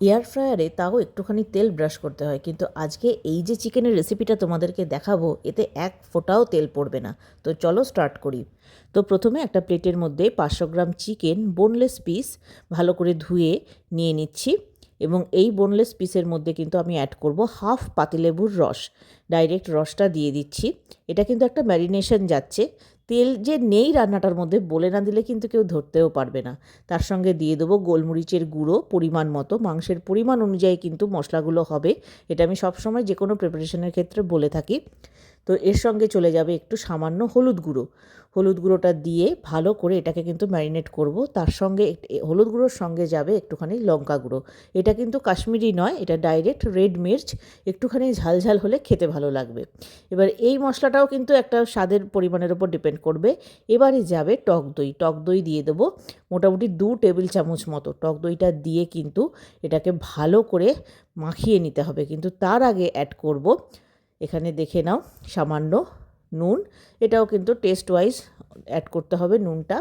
Air ফ্রায়ারে তাও একটুখানি তেল ব্রাশ করতে হয়। কিন্তু আজকে এই যে চিকেনের রেসিপিটা তোমাদেরকে দেখাবো, এতে এক ফোঁটাও তেল পড়বে না। তো চলো স্টার্ট করি। তো প্রথমে একটা প্লেটের মধ্যে পাঁচশো গ্রাম চিকেন বোনলেস পিস ভালো করে ধুয়ে নিয়ে নিচ্ছি এবং এই বোনলেস পিসের মধ্যে কিন্তু আমি অ্যাড করব হাফ পাতিলেবুর রস। ডাইরেক্ট রসটা দিয়ে দিচ্ছি। এটা কিন্তু একটা ম্যারিনেশন যাচ্ছে। তেল যে নেই রান্নাটার মধ্যে বলে না দিলে কিন্তু কেউ ধরতেও পারবে না। তার সঙ্গে দিয়ে দেবো গোলমরিচের গুঁড়ো, পরিমাণ মতো, মাংসের পরিমাণ অনুযায়ী কিন্তু মশলাগুলো হবে। এটা আমি সবসময় যে কোনো প্রিপারেশনের ক্ষেত্রে বলে থাকি। তো এর সঙ্গে চলে যাবে একটু সামান্য হলুদ গুঁড়ো। হলুদ গুঁড়োটা দিয়ে ভালো করে এটাকে কিন্তু ম্যারিনেট করব। তার সঙ্গে হলুদ গুঁড়োর সঙ্গে যাবে একটুখানি লঙ্কা গুঁড়ো। এটা কিন্তু কাশ্মীরি নয়, এটা ডাইরেক্ট রেড মির্চ। একটুখানি ঝালঝাল হলে খেতে ভালো লাগবে। এবার এই মশলাটাও কিন্তু একটা স্বাদের পরিমাণের ওপর ডিপেন্ড করবে। এবারে যাবে টক দই। টক দই দিয়ে দেবো মোটামুটি দু টেবিল চামচ মতো। টক দইটা দিয়ে কিন্তু এটাকে ভালো করে মাখিয়ে নিতে হবে। কিন্তু তার আগে অ্যাড করব এখানে দেখে নাও, সামান্য নুন। এটাও কিন্তু টেস্ট ওয়াইজ অ্যাড করতে হবে নুনটা।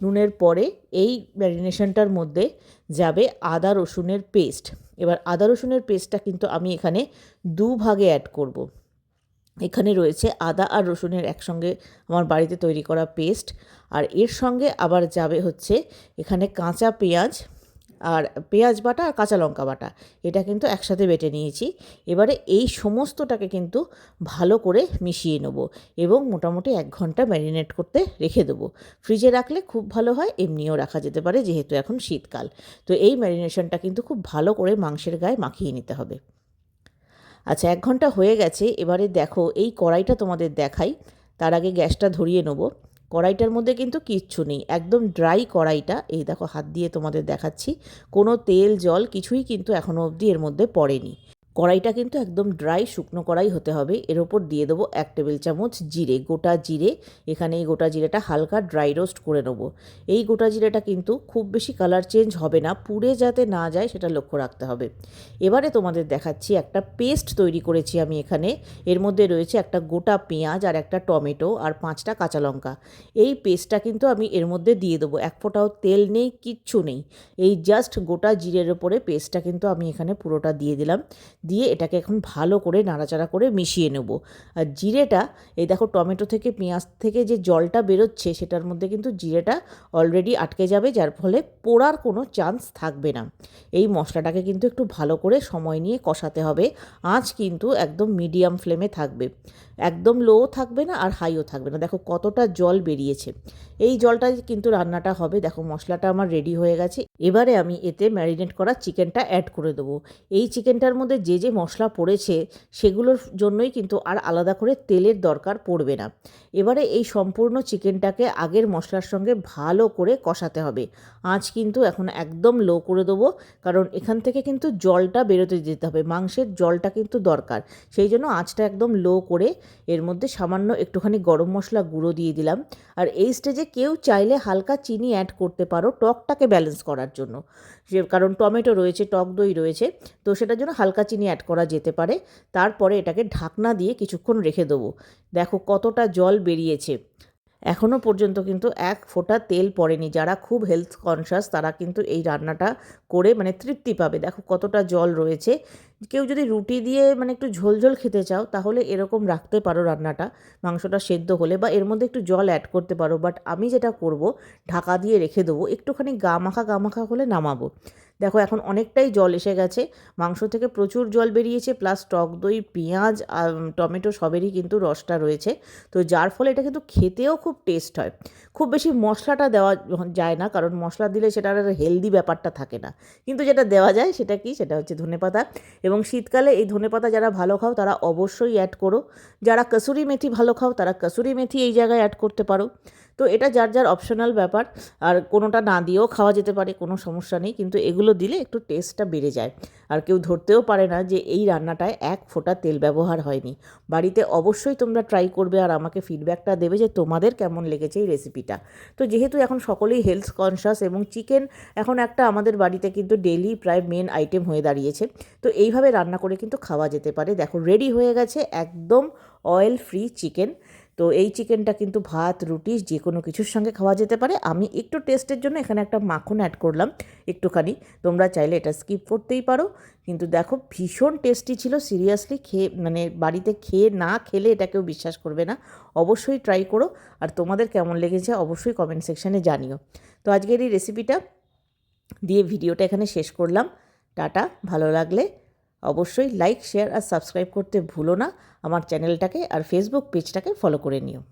নুনের পরে এই ম্যারিনেশনটার মধ্যে যাবে আদা রসুনের পেস্ট এবার আদা রসুনের পেস্টটা কিন্তু আমি এখানে দু ভাগে অ্যাড করব। এখানে রয়েছে আদা আর রসুনের একসঙ্গে আমার বাড়িতে তৈরি করা পেস্ট আর এর সঙ্গে আবার যাবে হচ্ছে এখানে কাঁচা পেঁয়াজ আর পেঁয়াজ বাটা আর কাঁচা লঙ্কা বাটা, এটা কিন্তু একসাথে বেটে নিয়েছি। এবারে এই সমস্তটাকে কিন্তু ভালো করে মিশিয়ে নেব এবং মোটামুটি এক ঘণ্টা ম্যারিনেট করতে রেখে দেবো। ফ্রিজে রাখলে খুব ভালো হয়, এমনিও রাখা যেতে পারে যেহেতু এখন শীতকাল। তো এই ম্যারিনেশনটা কিন্তু খুব ভালো করে মাংসের গায়ে মাখিয়ে নিতে হবে। আচ্ছা এক ঘণ্টা হয়ে গেছে, এবারে দেখো এই কড়াইটা তোমাদের দেখাই। তার আগে গ্যাসটা ধরিয়ে নেব। কড়াইটার মধ্যে কিন্তু কিচ্ছু নেই, একদম ড্রাই কড়াইটা। এই দেখো, হাত দিয়ে তোমাদের দেখাচ্ছি। কোনো তেল, জল কিছুই কিন্তু এখনও অবধি এর মধ্যে পড়েনি। কড়াইটা কিন্তু একদম ড্রাই শুকনো কড়াই হতে হবে। এর ওপর দিয়ে দেবো এক টেবিল চামচ জিরে, গোটা জিরে। এখানে এই গোটা জিরেটা হালকা ড্রাই রোস্ট করে নেব। এই গোটা জিরেটা কিন্তু খুব বেশি কালার চেঞ্জ হবে না, পুড়ে যাতে না যায় সেটা লক্ষ্য রাখতে হবে। এবারে তোমাদের দেখাচ্ছি একটা পেস্ট তৈরি করেছি আমি এখানে। এর মধ্যে রয়েছে একটা গোটা পেঁয়াজ আর একটা টমেটো আর পাঁচটা কাঁচা লঙ্কা। এই পেস্টটা কিন্তু আমি এর মধ্যে দিয়ে দেবো। এক ফোঁটাও তেল নেই, কিচ্ছু নেই। এই জাস্ট গোটা জিরের ওপরে পেস্টটা কিন্তু আমি এখানে পুরোটা দিয়ে দিলাম। দিয়ে এটাকে এখন ভালো করে নাড়াচাড়া করে মিশিয়ে নেব। আর জিরেটা, এই দেখো টমেটো থেকে পেঁয়াজ থেকে যে জলটা বেরোচ্ছে সেটার মধ্যে কিন্তু জিরেটা অলরেডি আটকে যাবে, যার ফলে পোড়ার কোনো চান্স থাকবে না। এই মশলাটাকে কিন্তু একটু ভালো করে সময় নিয়ে কষাতে হবে। আঁচ কিন্তু একদম মিডিয়াম ফ্লেমে থাকবে। একদম লো থাকবে না আর হাইও থাকবে না। দেখো কতটা জল বেরিয়েছে। এই জলটা কিন্তু রান্নাটা হবে। দেখো মশলাটা আমার রেডি হয়ে গেছে। এবারে আমি এতে ম্যারিনেট করা চিকেনটা অ্যাড করে দেবো। এই চিকেনটার মধ্যে যে যে মশলা পড়েছে সেগুলোর জন্যই কিন্তু আর আলাদা করে তেলের দরকার পড়বে না। এবারে এই সম্পূর্ণ চিকেনটাকে আগের মশলার সঙ্গে ভালো করে কষাতে হবে। আঁচ কিন্তু এখন একদম লো করে দেবো, কারণ এখান থেকে কিন্তু জলটা বেরোতে দিতে হবে, মাংসের জলটা কিন্তু দরকার। সেই জন্য আঁচটা একদম লো করে এর মধ্যে সামান্য একটুখানি গরম মশলা গুঁড়ো দিয়ে দিলাম। আর এই স্টেজে কেউ চাইলে হালকা চিনি অ্যাড করতে পারো টকটাকে ব্যালেন্স করার জন্য। সে কারণ টমেটো রয়েছে, টক দই রয়েছে, তো সেটার জন্য হালকা চিনি অ্যাড করা যেতে পারে। তারপরে এটাকে ঢাকনা দিয়ে কিছুক্ষণ রেখে দেবো। দেখো কতটা জল বেরিয়েছে। এখনও পর্যন্ত কিন্তু এক ফোঁটা তেল পড়েনি। যারা খুব হেলথ কনসাস তারা কিন্তু এই রান্নাটা করে মানে তৃপ্তি পাবে। দেখো কতটা জল রয়েছে। কেউ যদি রুটি দিয়ে মানে একটু ঝোলঝোল খেতে চাও, তাহলে এরকম রাখতে পারো রান্নাটা। মাংসটা সেদ্ধ হলে বা এর মধ্যে একটু জল অ্যাড করতে পারো। বাট আমি যেটা করব, ঢাকা দিয়ে রেখে দেবো। একটুখানি গা মাখা গা মাখা হলে নামাবো। দেখো, এখন অনেকটাই জল এসে গেছে। মাংস থেকে প্রচুর জল বেরিয়েছে প্লাস টক দই, পেঁয়াজ আর টমেটো সবেরই কিন্তু রসটা রয়েছে। তো যার ফলে এটা কিন্তু খেতেও খুব টেস্ট হয়। খুব বেশি মশলাটা দেওয়া যায় না, কারণ মশলা দিলে সেটার হেলদি ব্যাপারটা থাকে না। কিন্তু যেটা দেওয়া যায় সেটা কি? সেটা হচ্ছে ধনেপাতা এবং শীতকালে এই ধনেপাতা যারা ভালো খাও, তারা অবশ্যই অ্যাড করো। যারা কসুরি মেথি ভালো খাও, তারা কসুরি মেথি এই জায়গায় অ্যাড করতে পারো। তো এটা যার যার অপশনাল ব্যাপার। আর কোনোটা না দিয়েও খাওয়া যেতে পারে, কোনো সমস্যা নেই। কিন্তু এগুলো দিলে একটু টেস্টটা বেড়ে যায়। আর কেউ ধরতেও পারে না যে এই রান্নাটায় এক ফোঁটা তেল ব্যবহার হয়নি। বাড়িতে অবশ্যই তোমরা ট্রাই করবে আর আমাকে ফিডব্যাকটা দেবে যে তোমাদের কেমন লেগেছে এই রেসিপিটা তো যেহেতু এখন সকলেই হেলথ কনসাস এবং চিকেন এখন একটা আমাদের বাড়িতে কিন্তু ডেলি প্রায় মেন আইটেম হয়ে দাঁড়িয়েছে। তো এইভাবে রান্না করে কিন্তু খাওয়া যেতে পারে। দেখো রেডি হয়ে গেছে একদম অয়েল ফ্রি চিকেন তো এই চিকেনটা কিন্তু ভাত, রুটি যে কোনো কিছুর সঙ্গে খাওয়া যেতে পারে। আমি একটু টেস্টের জন্য এখানে একটা মাখন অ্যাড করলাম একটুখানি। তোমরা চাইলে এটা স্কিপ করতেই পারো। কিন্তু দেখো, ভীষণ টেস্টি ছিল। সিরিয়াসলি খেয়ে মানে বাড়িতে খেয়ে না খেলে এটা কেউ বিশ্বাস করবে না। অবশ্যই ট্রাই করো। আর তোমাদের কেমন লেগেছে অবশ্যই কমেন্ট সেকশানে জানিও। তো আজকের এই রেসিপিটা দিয়ে ভিডিওটা এখানে শেষ করলাম। টাটা, ভালো লাগলে। অবশ্যই লাইক শেয়ার আর সাবস্ক্রাইব করতে ভুলো না। আমার চ্যানেলটাকে আর ফেসবুক পেজটাকে ফলো করে নিও।